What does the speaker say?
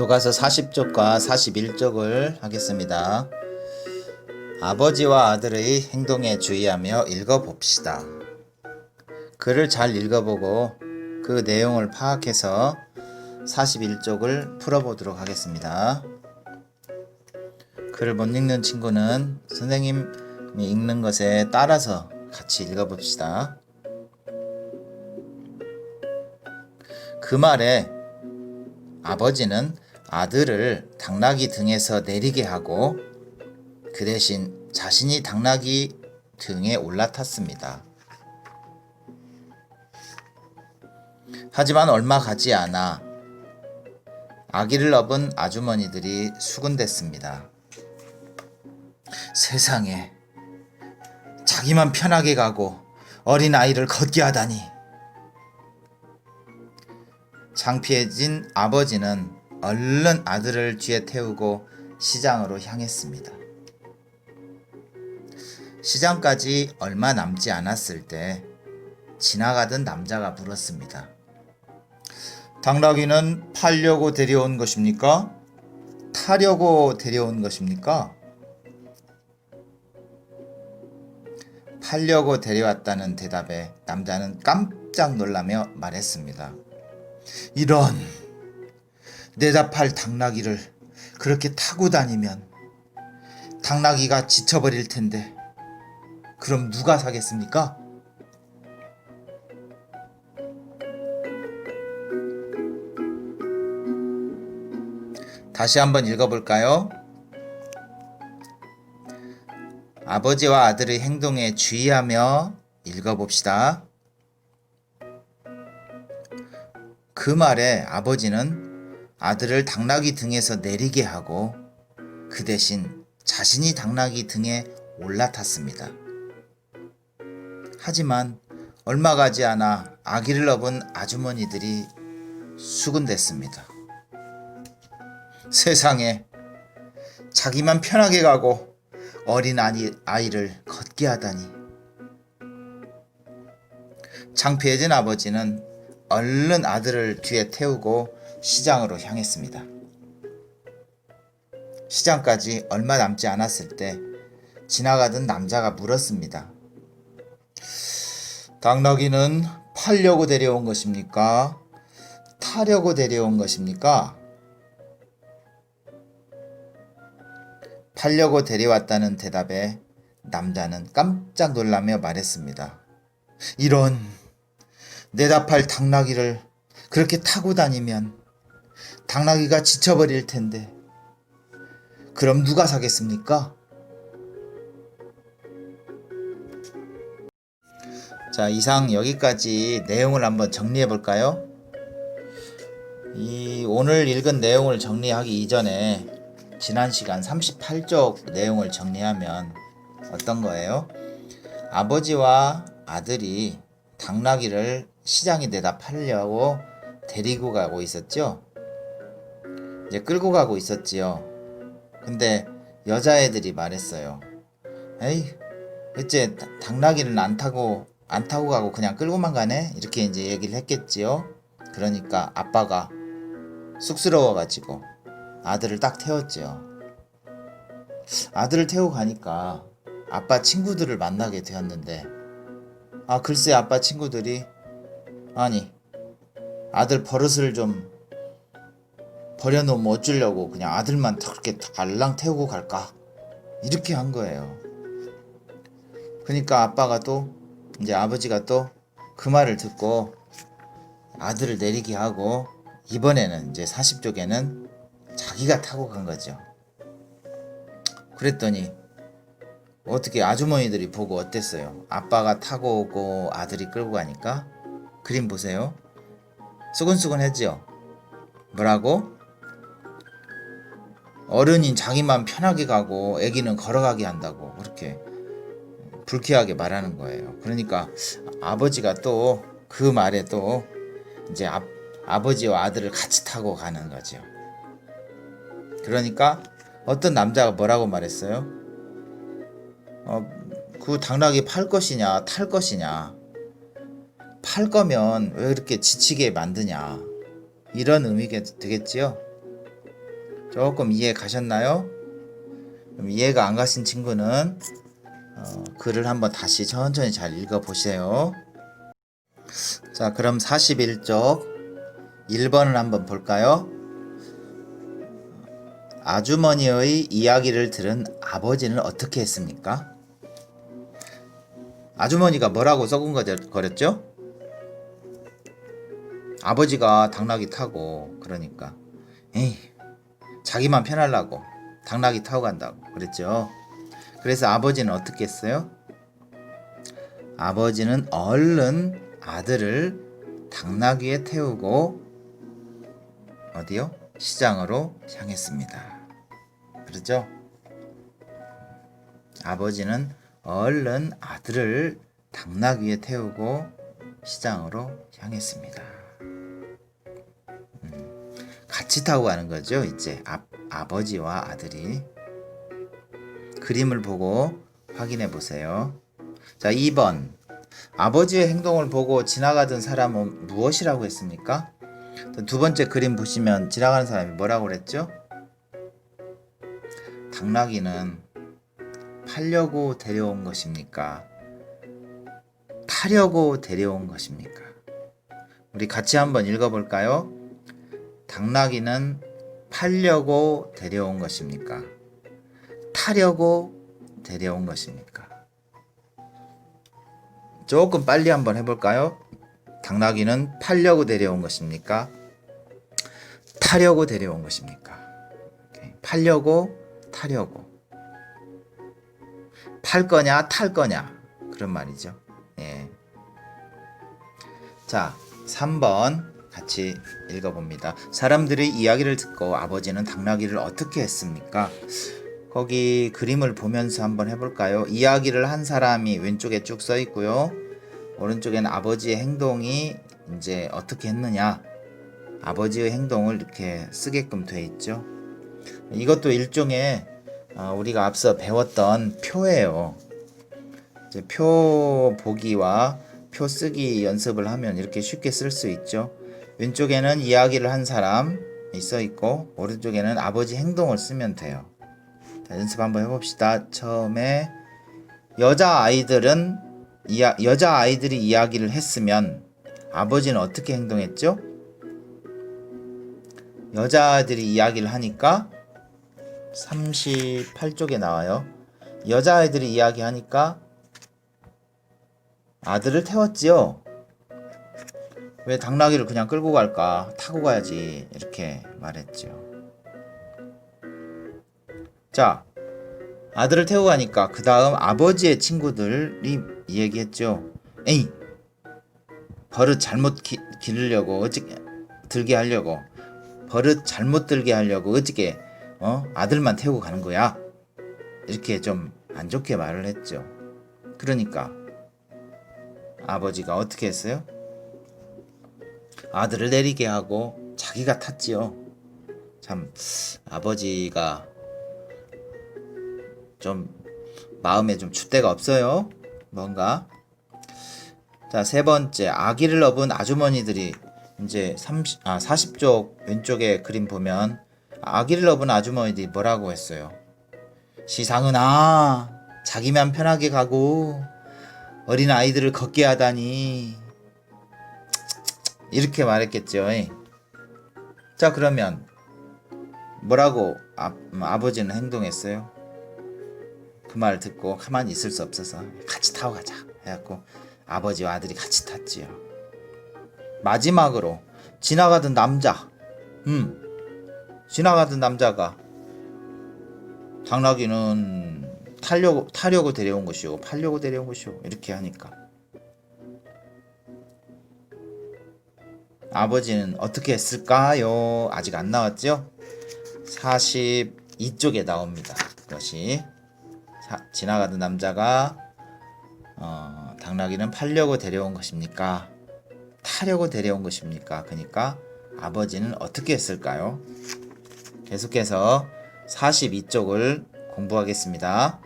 교과서 40쪽과 41쪽을 하겠습니다. 아버지와 아들의 행동에 주의하며 읽어봅시다. 글을 잘 읽어보고 그 내용을 파악해서 41쪽을 풀어보도록 하겠습니다. 글을 못 읽는 친구는 선생님이 읽는 것에 따라서 같이 읽어봅시다. 그 말에 아버지는 아들을 당나귀 등에서 내리게 하고 그 대신 자신이 당나귀 등에 올라탔습니다. 하지만 얼마 가지 않아 아기를 업은 아주머니들이 수군댔습니다. 세상에 자기만 편하게 가고 어린 아이를 걷게 하다니. 창피해진 아버지는 얼른 아들을 뒤에 태우고 시장으로 향했습니다. 시장까지 얼마 남지 않았을 때 지나가던 남자가 물었습니다. 당나귀는 팔려고 데려온 것입니까? 타려고 데려온 것입니까? 팔려고 데려왔다는 대답에 남자는 깜짝 놀라며 말했습니다. 이런 내다 팔 당나귀를 그렇게 타고 다니면 당나귀가 지쳐버릴 텐데 그럼 누가 사겠습니까? 다시 한번 읽어볼까요? 아버지와 아들의 행동에 주의하며 읽어봅시다. 그 말에 아버지는 아들을 당나귀 등에서 내리게 하고 그 대신 자신이 당나귀 등에 올라탔습니다. 하지만 얼마 가지 않아 아기를 업은 아주머니들이 수군댔습니다. 세상에 자기만 편하게 가고 어린 아이, 아이를 걷게 하다니. 창피해진 아버지는 얼른 아들을 뒤에 태우고 시장으로 향했습니다. 시장까지 얼마 남지 않았을 때 지나가던 남자가 물었습니다. 당나귀는 팔려고 데려온 것입니까? 타려고 데려온 것입니까? 팔려고 데려왔다는 대답에 남자는 깜짝 놀라며 말했습니다. 이런 내다 팔 당나귀를 그렇게 타고 다니면 당나귀가 지쳐버릴 텐데 그럼 누가 사겠습니까? 자, 이상 여기까지 내용을 한번 정리해 볼까요? 이 오늘 읽은 내용을 정리하기 이전에 지난 시간 38쪽 내용을 정리하면 어떤 거예요? 아버지와 아들이 당나귀를 시장에 내다 팔려고 데리고 가고 있었죠? 이제 끌고 가고 있었지요. 근데 여자애들이 말했어요. 에이, 어째 당나귀는 안 타고 안 타고 가고 그냥 끌고만 가네? 이렇게 이제 얘기를 했겠지요. 그러니까 아빠가 쑥스러워가지고 아들을 딱 태웠지요. 아들을 태우고 가니까 아빠 친구들을 만나게 되었는데, 아, 글쎄 아빠 친구들이, 아니, 아들 버릇을 좀 버려놓으면 어쩌려고 그냥 아들만 그렇게 달랑 태우고 갈까? 이렇게 한 거예요. 그러니까 아빠가 또, 이제 아버지가 또 그 말을 듣고 아들을 내리게 하고, 이번에는 이제 40쪽에는 자기가 타고 간 거죠. 그랬더니 어떻게 아주머니들이 보고 어땠어요? 아빠가 타고 오고 아들이 끌고 가니까 그림 보세요. 수근수근했지요. 뭐라고? 어른인 자기만 편하게 가고 아기는 걸어가게 한다고 그렇게 불쾌하게 말하는 거예요. 그러니까 아버지가 또 그 말에 또 이제 아, 아버지와 아들을 같이 타고 가는 거죠. 그러니까 어떤 남자가 뭐라고 말했어요? 어, 그 당나귀 팔 것이냐, 탈 것이냐. 팔 거면 왜 이렇게 지치게 만드냐 이런 의미가 되겠지요. 조금 이해 가셨나요? 이해가 안 가신 친구는 어, 글을 한번 다시 천천히 잘 읽어 보세요. 자, 그럼 41쪽 1번을 한번 볼까요? 아주머니의 이야기를 들은 아버지는 어떻게 했습니까? 아주머니가 뭐라고 썩은거렸죠? 아버지가 당나귀 타고 그러니까 에이 자기만 편하려고 당나귀 타고 간다고 그랬죠. 그래서 아버지는 어떻게 했어요? 아버지는 얼른 아들을 당나귀에 태우고 어디요? 시장으로 향했습니다. 그렇죠? 아버지는 얼른 아들을 당나귀에 태우고 시장으로 향했습니다. 음, 같이 타고 가는 거죠. 이제 아, 아버지와 아들이 그림을 보고 확인해 보세요. 자, 2번. 아버지의 행동을 보고 지나가던 사람은 무엇이라고 했습니까? 두 번째 그림 보시면 지나가는 사람이 뭐라고 그랬죠? 당나귀는 팔려고 데려온 것입니까? 타려고 데려온 것입니까? 우리 같이 한번 읽어볼까요? 당나귀는 팔려고 데려온 것입니까? 타려고 데려온 것입니까? 조금 빨리 한번 해볼까요? 당나귀는 팔려고 데려온 것입니까? 타려고 데려온 것입니까? 팔려고 타려고 팔 거냐 탈 거냐 그런 말이죠. 예. 자, 3번 같이 읽어봅니다. 사람들의 이야기를 듣고 아버지는 당나귀를 어떻게 했습니까? 거기 그림을 보면서 한번 해볼까요? 이야기를 한 사람이 왼쪽에 쭉 써 있고요. 오른쪽에는 아버지의 행동이 이제 어떻게 했느냐. 아버지의 행동을 이렇게 쓰게끔 돼 있죠. 이것도 일종의 어, 우리가 앞서 배웠던 표예요. 표 보기와 표 쓰기 연습을 하면 이렇게 쉽게 쓸 수 있죠. 왼쪽에는 이야기를 한 사람이 써 있고 오른쪽에는 아버지 행동을 쓰면 돼요. 자, 연습 한번 해봅시다. 처음에 여자 아이들은 이야, 여자 아이들이 이야기를 했으면 아버지는 어떻게 행동했죠? 여자아이들이 이야기를 하니까 38쪽에 나와요. 여자아이들이 이야기하니까 아들을 태웠지요. 왜 당나귀를 그냥 끌고 갈까? 타고 가야지. 이렇게 말했죠. 자, 아들을 태우고 가니까 그 다음 아버지의 친구들이 얘기했죠. 에이, 버릇 잘못 기, 기르려고 어찌 들게 하려고 버릇 잘못 들게 하려고 어찌게 어 아들만 태우고 가는 거야. 이렇게 좀 안 좋게 말을 했죠. 그러니까 아버지가 어떻게 했어요? 아들을 내리게 하고 자기가 탔지요. 참 아버지가 좀 마음에 좀 줏대가 없어요. 뭔가. 자, 세 번째. 아기를 업은 아주머니들이 이제 30, 아, 40쪽 왼쪽에 그림 보면 아기를 업은 아주머니들이 뭐라고 했어요? 시상은 아, 자기만 편하게 가고 어린 아이들을 걷게 하다니. 이렇게 말했겠죠. 자, 그러면 뭐라고 아, 아버지는 행동했어요? 그말 듣고 가만히 있을 수 없어서 같이 타고 가자 해갖고 아버지와 아들이 같이 탔지요. 마지막으로 지나가던 남자, 음, 지나가던 남자가 당나귀는 타려고 타려고 데려온 것이오, 팔려고 데려온 것이오 이렇게 하니까 아버지는 어떻게 했을까요? 아직 안 나왔죠? 42쪽에 나옵니다. 그것이 사- 지나가던 남자가 어, 당나귀는 팔려고 데려온 것입니까? 타려고 데려온 것입니까? 그러니까 아버지는 어떻게 했을까요? 계속해서 42쪽을 공부하겠습니다.